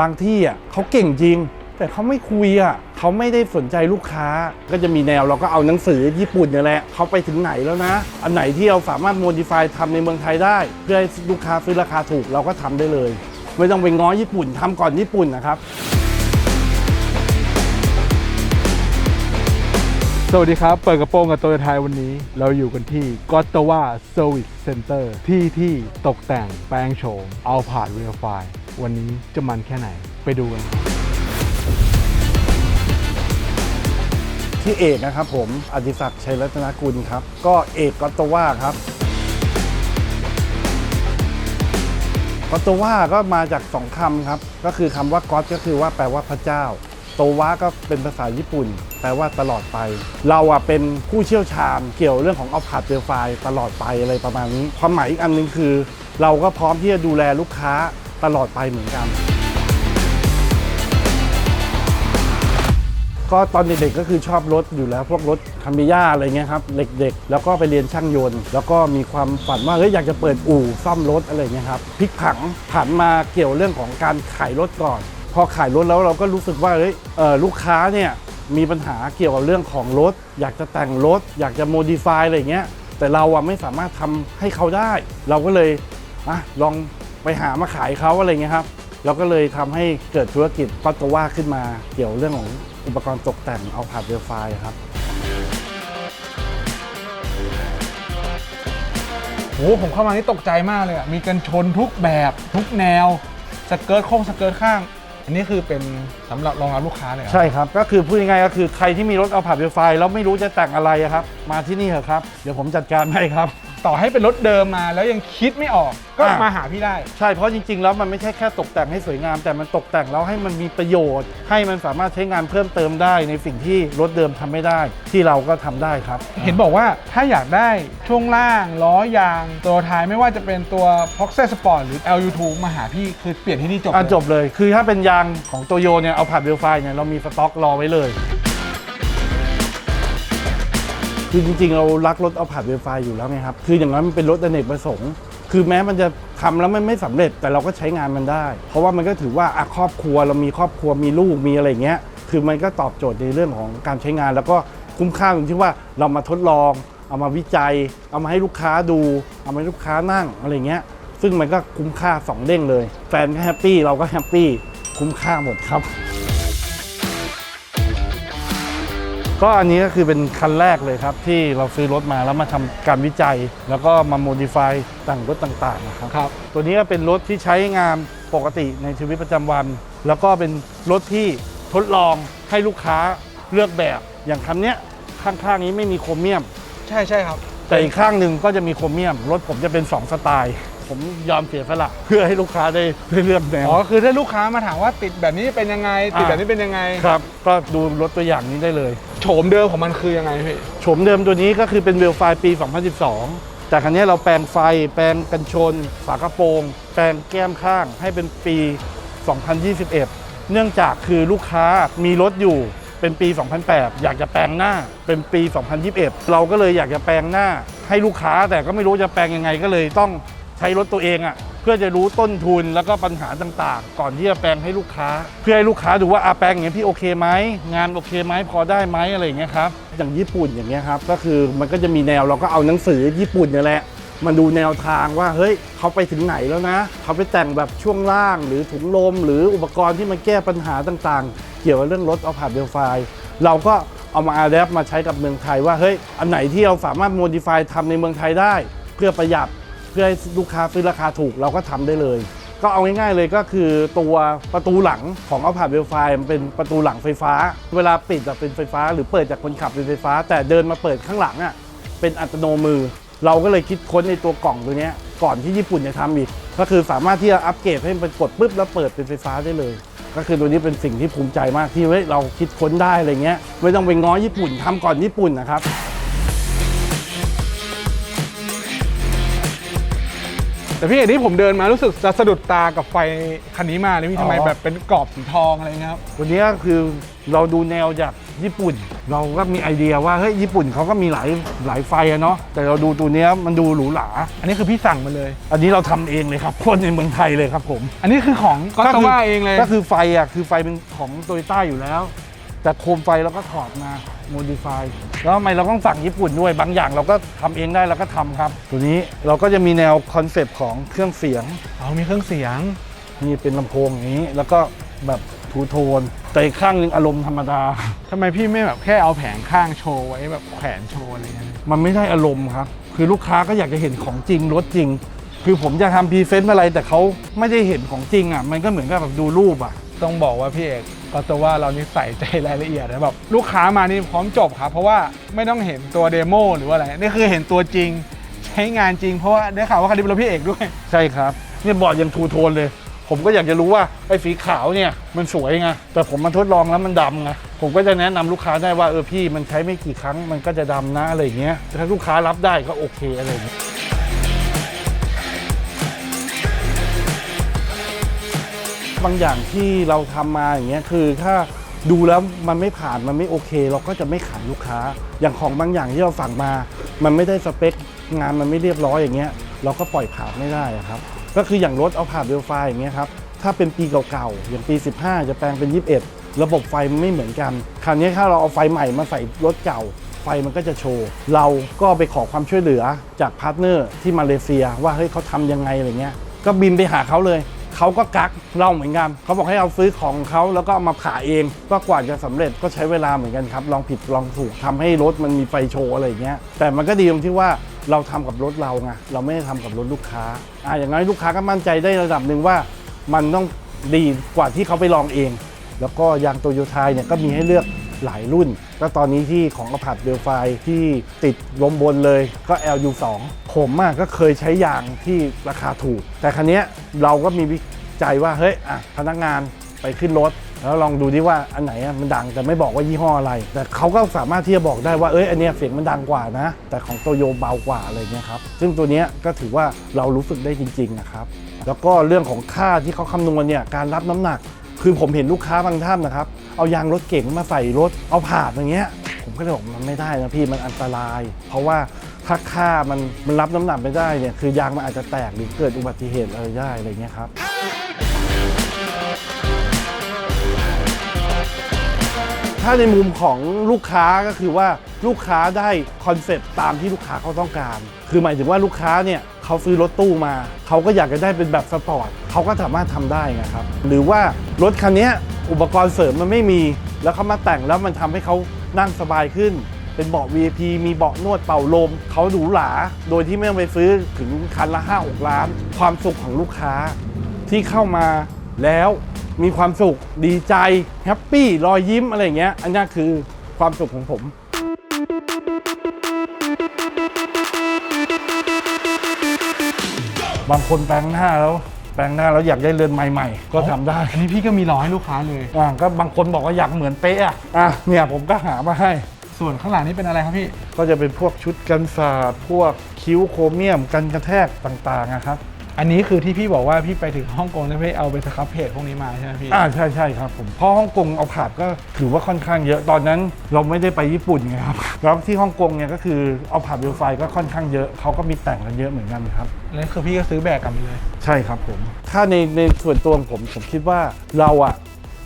บางที่อะเขาเก่งจริง แต่เขาไม่คุยอะเขาไม่ได้สนใจลูกค้า ก็จะมีแนวเราก็เอาหนังสือญี่ปุ่นนี่แหละเขาไปถึงไหนแล้วนะ อันไหนที่เราสามารถโมดิฟายทำในเมืองไทยได้ เพื่อให้ลูกค้าซื้อราคาถูกเราก็ทำได้เลย ไม่ต้องไปง้อญี่ปุ่นทำก่อนญี่ปุ่นนะครับสวัสดีครับ เปิดกระโปรงกับโตโยไทยวันนี้ เราอยู่กันที่กอตต w ว Service Center ที่ที่ตกแต่งแปลงโฉมเอาผ่านเรียลไฟ วันนี้จะมันแค่ไหนไปดูกันที่เอกนะครับผมอดิศักดิ์ชัยรัตนกุลครับ ก็เอกกอตโตว่าครับกอตโตว่าก็มาจากสองคำครับ ก็คือคำว่าก็อตก็คือว่าแปลว่าพระเจ้าโตวะก็เป็นภาษาญี่ปุ่น แปลว่าตลอดไป เราอะเป็นผู้เชี่ยวชาญเกี่ยวเรื่องของเอาผาดเดลไฟตลอดไปอะไรประมาณนี้ ความหมายอีกอันหนึงคือ เราก็พร้อมที่จะดูแลลูกค้า ตลอดไปเหมือนกัน ก็ตอนเด็กๆก็คือชอบรถอยู่แล้ว พวกรถคามิย่าอะไรเงี้ยครับเด็กๆ แล้วก็ไปเรียนช่างยนต์ แล้วก็มีความฝันว่าเฮ้ยอยากจะเปิดอู่ซ่อมรถอะไรเงี้ยครับพลิกผังผันมาเกี่ยวเรื่องของการขายรถก่อน พอขายรถแล้วเราก็รู้สึกว่าเฮ้ยลูกค้าเนี่ยมีปัญหาเกี่ยวกับเรื่องของรถ อยากจะแต่งรถ อยากจะโมดิฟายอะไรเงี้ยแต่เราอะไม่สามารถทำให้เขาได้ เราก็เลยอะลอง ไปหามาขายเขาอะไรเงี้ยครับเราก็เลยทำให้เกิดธุรกิจก็ตว่าขึ้นมา เกี่ยวเรื่องของอุปกรณ์ตกแต่งเอาผาดเรือไฟครับโหผมเข้ามานี่ตกใจมากเลยอะมีกันชนทุกแบบทุกแนวสเกิร์ตโค้งสเกิร์ตข้าง อันนี้คือเป็นสำหรับรองรับลูกค้าเลยเหรอใช่ครับ ก็คือพูดง่ายๆก็คือใครที่มีรถเอาผาดเรือไฟแล้วไม่รู้จะแต่งอะไรอะครับ มาที่นี่เถอะครับ เดี๋ยวผมจัดการให้ครับ ต่อให้เป็นรถเดิมมาแล้วยังคิดไม่ออกก็อะ มาหาพี่ได้ ใช่เพราะจริง ๆ แล้วมันไม่ใช่แค่ตกแต่งให้สวยงาม แต่มันตกแต่งแล้วให้มันมีประโยชน์ ให้มันสามารถใช้งานเพิ่มเติมได้ในสิ่งที่รถเดิมทำไม่ได้ ที่เราก็ทำได้ครับ เห็นบอกว่าถ้าอยากได้ช่วงล่างล้อยาง ตัวท้ายไม่ว่าจะเป็นตัว p o x e Sport หรือ LU2 มาหาพี่คือเปลี่ยนที่นี่จบอะเลยจบเลย คือถ้าเป็นยางของโตโยเนี่ย เอาผาดเรือไฟเนี่ยเรามีสต็อกรอไว้เลย คือจริงๆ เรารักรถเอาผ่าดเรือไฟอยู่แล้วไงครับ คืออย่างนั้นมันเป็นรถอเนกประสงค์ คือแม้มันจะทำแล้วมันไม่สำเร็จแต่เราก็ใช้งานมันได้ เพราะว่ามันก็ถือว่าครอบครัวเรามีครอบครัวมีลูกมีอะไรเงี้ย คือมันก็ตอบโจทย์ในเรื่องของการใช้งาน แล้วก็คุ้มค่าตรงที่ว่าเรามาทดลอง เอามาวิจัย เอามาให้ลูกค้าดู เอามาให้ลูกค้านั่งอะไรเงี้ย ซึ่งมันก็คุ้มค่าสองเด้งเลย แฟนก็แฮปปี้เราก็แฮปปี้คุ้มค่าหมดครับ ก็อันนี้ก็คือเป็นคันแรกเลยครับ ที่เราซื้อรถมาแล้วมาทำการวิจัย แล้วก็มาโมดิฟายแต่งรถต่างๆนะครับครับตัวนี้ก็เป็นรถที่ใช้งานปกติในชีวิตประจำวัน แล้วก็เป็นรถที่ทดลองให้ลูกค้าเลือกแบบอย่างคันเนี้ยข้างๆนี้ไม่มีโครเมียม ใช่ใช่ครับ แต่อีกข้างหนึ่งก็จะมีโครเมียม รถผมจะเป็น 2 สไตล์ ผมยอมเสียสละเพื่อให้ลูกค้าได้ได้เลือกแนวอ๋อคือถ้าลูกค้ามาถามว่าติดแบบนี้เป็นยังไง ติดอ่าแบบนี้เป็นยังไงครับ ก็ดูรถตัวอย่างนี้ได้เลยโฉมเดิมของมันคือยังไงพี่โฉมเดิมตัวนี้ก็คือเป็นเวลไฟปี 2012 แต่ครั้นี้เราแปลงไฟ แปลงกันชน ฝากระโปรง แปลงแก้มข้างให้เป็นปี 2021 เนื่องจากคือลูกค้ามีรถอยู่เป็นปี 2008 อยากจะแปลงหน้าเป็นปี 2021 เราก็เลยอยากจะแปลงหน้าให้ลูกค้าแต่ก็ไม่รู้จะแปลงยังไงก็เลยต้องใช้รถตัวเองอะ่ะ พื่อจะรู้ต้นทุนแล้วก็ปัญหาต่างๆ ก่อนที่จะแปลงให้ลูกค้า เพื่อให้ลูกค้าดูว่าอาแปลงอย่างเงี้พี่โอเคไหมงานโอเคไหมพอได้ไหมอะไรอย่างเงี้ยครับอย่างญี่ปุ่นอย่างเงี้ยครับก็คือมันก็จะมีแนวเราก็เอาหนังสือญี่ปุ่นนี่แหละมันดูแนวทางว่าเฮ้ยเขาไปถึงไหนแล้วนะ เขาไปแต่งแบบช่วงล่างหรือถุงลม หรืออุปกรณ์ที่มันแก้ปัญหาต่างๆ เกี่ยวกับเรื่องรถเอาผ่านเดลไฟเราก็เอามาอาแดปมาใช้กับเมืองไทยว่าเฮ้ยอันไหนที่เราสามารถโมดิฟายทำในเมืองไทยได้ เพื่อประหยัด พื่อให้ลูกค้าซื้อราคาถูกเราก็ทำได้เลย ก็เอาง่ายๆเลยก็คือตัวประตูหลังของเอาผ่านเวลไฟมันเป็นประตูหลังไฟฟ้า เวลาปิดอะเป็นไฟฟ้า หรือเปิดจากคนขับเป็นไฟฟ้า แต่เดินมาเปิดข้างหลังอะเป็นอัตโนมือ เราก็เลยคิดค้นในตัวกล่องตัวนี้ก่อนที่ญี่ปุ่นจะทำอีก ก็คือสามารถที่จะอัปเกรดให้มันกดปุ๊บแล้วเปิดเป็นไฟฟ้าได้เลยก็คือตัวนี้เป็นสิ่งที่ภูมิใจมากที่เฮ้ยเราคิดค้นได้อะไรเงี้ยไม่ต้องไปง้อญี่ปุ่นทำก่อนญี่ปุ่นนะครับ แต่พี่เอกที่ผมเดินมารู้สึกจะสะดุดตากับไฟคันนี้มากเลยพี่ทำไมอ๋อแบบเป็นกรอบสีทองอะไรเงี้ยครับ วันนี้คือเราดูแนวจากญี่ปุ่น เราก็มีไอเดียว่าเฮ้ยญี่ปุ่นเขาก็มีหลายหลายไฟอะเนาะแต่เราดูตัวเนี้ยมันดูหรูหราอันนี้คือพี่สั่งมาเลย อันนี้เราทำเองเลยครับคนในเมืองไทยเลยครับผม อันนี้คือของก็ตว่าเองเลย ก็คือไฟอะคือไฟเป็นของโตโยต้าอยู่แล้ว แต่โคมไฟเราก็ถอดมาโมดิฟายแล้วทำไมเราต้องสั่งญี่ปุ่นด้วย บางอย่างเราก็ทำเองได้เราก็ทำครับ ตัวนี้เราก็จะมีแนวคอนเซปต์ของเครื่องเสียงเอามีเครื่องเสียงมีเป็นลำโพงอย่างนี้ แล้วก็แบบทูโทนแต่อีกข้างหนึงอารมณ์ธรรมดาทำไมพี่ไม่แบบแค่เอาแผงข้างโชว์ไว้แบบแขวนโชว์อะไรเงี้ยมันไม่ได้อารมณ์ครับ คือลูกค้าก็อยากจะเห็นของจริงรถจริง คือผมจะทำพรีเซนต์อะไรแต่เขาไม่ได้เห็นของจริงอะมันก็เหมือนกับแบบดูรูปอะ ต้องบอกว่าพี่เอกก็ตว่าเรานี่ใส่ใจรายละเอียดนะแบบลูกค้ามานี่พร้อมจบครับ เพราะว่าไม่ต้องเห็นตัวเดโมหรือว่าอะไรนี่คือเห็นตัวจริง ใช้งานจริงเพราะว่าได้ข่าวว่าคันนี้เป็นรถพี่เอกด้วย ใช่ครับเนี่ยบอร์ดยังทูโทนเลย ผมก็อยากจะรู้ว่าไอ้สีขาวเนี่ยมันสวยไงแต่ผมมาทดลองแล้วมันดำไงผมก็จะแนะนำลูกค้าได้ว่าเออพี่มันใช้ไม่กี่ครั้งมันก็จะดำนะอะไรอย่างเงี้ยถ้าลูกค้ารับได้ก็โอเคอะไรอย่างเงี้ย บางอย่างที่เราทำมาอย่างเงี้ยคือถ้าดูแล้วมันไม่ผ่านมันไม่โอเค เราก็จะไม่ขายลูกค้า อย่างของบางอย่างที่เราสั่งมา มันไม่ได้สเปคงานมันไม่เรียบร้อยอย่างเงี้ยเราก็ปล่อยผ่านไม่ได้ครับก็คืออย่างรถเอาผ่านเวลไฟอย่างเงี้ยครับถ้าเป็นปีเก่าๆอย่างปี 15 จะแปลงเป็น 21 ระบบไฟมันไม่เหมือนกัน คราวนี้ถ้าเราเอาไฟใหม่มาใส่รถเก่าไฟมันก็จะโชว์ เราก็ไปขอความช่วยเหลือจากพาร์ทเนอร์ที่มาเลเซียว่าเฮ้ยเขาทำยังไงอะไรเงี้ยก็บินไปหาเขาเลย เขาก็กักเราเหมือนกันเขาบอกให้เอาซื้อของเขาแล้วก็เอามาผ่าเองก็กว่าจะสำเร็จก็ใช้เวลาเหมือนกันครับลองผิดลองถูกทำให้รถมันมีไฟโชว์อะไรอย่างเงี้ยแต่มันก็ดีตรงที่ว่าเราทำกับรถเราไงเราไม่ได้ทำกับรถลูกค้าอ่าอย่างน้อยลูกค้าก็มั่นใจได้ระดับหนึ่งว่ามันต้องดีกว่าที่เขาไปลองเอง แล้วก็ยางโตโยต้าเนี่ยก็มีให้เลือก หลายรุ่น ก็ตอนนี้ที่ของอพาร์ตเบลไฟที่ติดลมบนเลยก็ LU2 ผมอะก็เคยใช้ยางที่ราคาถูก แต่คันนี้เราก็มีวิจัยว่าเฮ้ยอะพนักงานไปขึ้นรถแล้วลองดูดิว่าอันไหนมันดังแต่ไม่บอกว่ายี่ห้ออะไร แต่เขาก็สามารถที่จะบอกได้ว่าเอ้ยอันเนี้ยเสียงมันดังกว่านะ แต่ของโตโยเบากว่าอะไรเงี้ยครับซึ่งตัวเนี้ยก็ถือว่าเรารู้สึกได้จริงๆนะครับแล้วก็เรื่องของค่าที่เขาคำนวณเนี่ยการรับน้ำหนัก คือผมเห็นลูกค้าบางท่านนะครับ เอายางรถเก๋งมาใส่รถเอาผาดอย่างเงี้ย ผมก็เลยบอกมันไม่ได้นะพี่มันอันตราย เพราะว่าถ้าค่ามันมันรับน้ำหนักไม่ได้เนี่ยคือยางมันอาจจะแตกหรือเกิดอุบัติเหตุอะไรได้อะไรเงี้ยครับ ถ้าในมุมของลูกค้าก็คือว่าลูกค้าได้คอนเซ็ปต์ตามที่ลูกค้าเขาต้องการ คือหมายถึงว่าลูกค้าเนี่ยเขาซื้อรถตู้มา เขาก็อยากจะได้เป็นแบบสปอร์ตเขาก็สามารถทำได้ไงครับ หรือว่ารถคันนี้อุปกรณ์เสริมมันไม่มี แล้วเขามาแต่งแล้วมันทำให้เขานั่งสบายขึ้น เป็นเบาะ VIP มีเบาะนวดเป่าลม เขาหรูหรา โดยที่ไม่ต้องไปซื้อถึงคันละ5 6ล้าน ความสุขของลูกค้าที่เข้ามาแล้ว มีความสุขดีใจแฮปปี้รอยยิ้มอะไรอย่างเงี้ยอันนี้คือความสุขของผมบางคนแปลงหน้าแล้ว แปลงหน้าแล้วอยากได้เรือนใหม่ๆ ก็ทำได้อันนี้พี่ก็มีรอให้ลูกค้าเลย อ่าก็บางคนบอกว่าอยากเหมือนเป๊ะอะอะเนี่ยผมก็หามาให้ ส่วนข้างหลังนี่เป็นอะไรครับพี่ ก็จะเป็นพวกชุดกันศาสตร์พวกคิ้วโครเมียมกันกระแทกต่างๆนะครับ อันนี้คือที่พี่บอกว่าพี่ไปถึงฮ่องกงแล้วพี่เอาไปสครับเพจพวกนี้มาใช่ไหมพี่ อ่าใช่ใช่ครับผมเพราะฮ่องกงเอาผาดก็ถือว่าค่อนข้างเยอะตอนนั้นเราไม่ได้ไปญี่ปุ่นไงครับแล้วที่ฮ่องกงเนี่ยก็คือเอาผาดเวลไฟก็ค่อนข้างเยอะเขาก็มีแต่งกันเยอะเหมือนกันครับ แล้วคือพี่ก็ซื้อแบกกลับไปเลย ใช่ครับผม ถ้าในในส่วนตัวของผมผมคิดว่าเราอะ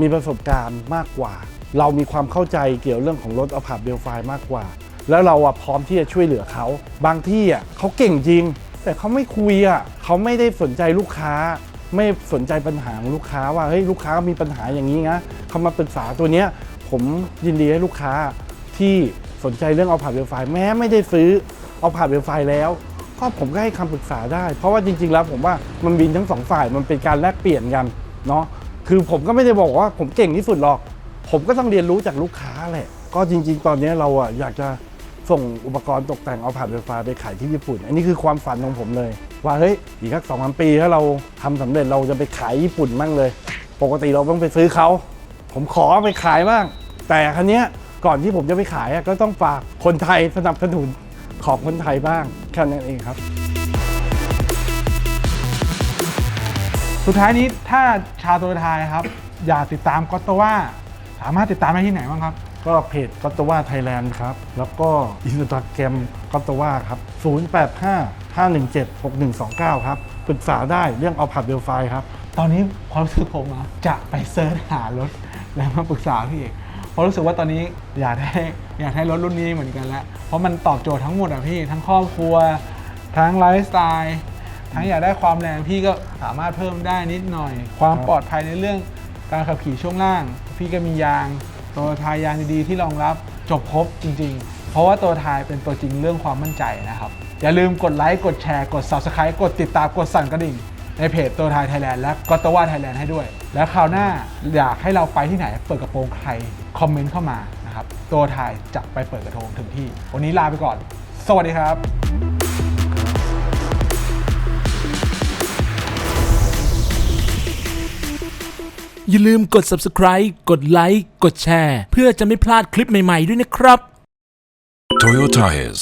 มีประสบการณ์มากกว่า เรามีความเข้าใจเกี่ยวเรื่องของรถเอาผาดเบลไฟมากกว่า แล้วเราอะพร้อมที่จะช่วยเหลือเขาบางที่อะเขาเก่งจริง แต่เขาไม่คุยอะเขาไม่ได้สนใจลูกค้า ไม่สนใจปัญหาของลูกค้าว่าเฮ้ยลูกค้ามีปัญหาอย่างนี้นะเขามาปรึกษาตัวเนี้ยผมยินดีให้ลูกค้าที่สนใจเรื่องเอาผ่านเวลไฟแม้ไม่ได้ซื้อเอาผ่านเวลไฟแล้วก็ผมก็ให้คำปรึกษาได้ เพราะว่าจริง ๆ แล้วผมว่ามันบินทั้งสองฝ่ายมันเป็นการแลกเปลี่ยนกันเนาะคือผมก็ไม่ได้บอกว่าผมเก่งที่สุดหรอก ผมก็ต้องเรียนรู้จากลูกค้าแหละ ก็จริง ๆ ตอนนี้เราอะอยากจะ ส่งอุปกรณ์ตกแต่งเอาผ่านไฟฟ้าไปขายที่ญี่ปุ่น อันนี้คือความฝันของผมเลย ว่าเฮ้ยอีกสักสองสามปีถ้าเราทำสำเร็จเราจะไปขายญี่ปุ่นมั่งเลย ปกติเราต้องไปซื้อเขาผมขอไปขายบ้าง แต่ครั้นี้ยก่อนที่ผมจะไปขายก็ต้องฝากคนไทยสนับสนุนของคนไทยบ้างแค่นั้นเองครับสุดท้ายนี้ถ้าชาวตโยต้าครับ อยากติดตามก็ตว่า สามารถติดตามได้ที่ไหนบ้างครับ ก็เพจก็ตว่าไทยแลนด์ครับ แล้วก็อินสตาแกรมก็ตว่าครับ 085 517 6129 ครับปรึกษาได้เรื่องเอาผัดเบลไฟครับ ตอนนี้ความรู้สึกผมอะจะไปเซิร์ชหารถแล้วมาปรึกษาพี่เอกเพราะรู้สึกว่าตอนนี้อยากได้อยากได้รถรุ่นนี้เหมือนกันแล้ว เพราะมันตอบโจทย์ทั้งหมดอะพี่ ทั้งครอบครัว ทั้งไลฟ์สไตล์ทั้งอยากได้ความแรงพี่ก็สามารถเพิ่มได้นิดหน่อย ความปลอดภัยในเรื่องการขับขี่ช่วงล่าง พี่ก็มียาง ตัวทายยางดีๆที่รองรับจบครบจริง ๆ เพราะว่าตัวทายเป็นตัวจริงเรื่องความมั่นใจนะครับ อย่าลืมกดไลค์กดแชร์กด Subscribe กดติดตามกดสั่นกระดิ่ง ในเพจตัวไทยไทยแลนด์และก็ตว่าไทยแลนด์ให้ด้วย แล้วคราวหน้าอยากให้เราไปที่ไหนเปิดกระโปรงใครคอมเมนต์เข้ามานะครับตัวไทยจะไปเปิดกระโปรงถึงที่ วันนี้ลาไปก่อน สวัสดีครับ อย่าลืมกด subscribe กดไลค์กดแชร์ เพื่อจะไม่พลาดคลิปใหม่ๆด้วยนะครับ Toyota is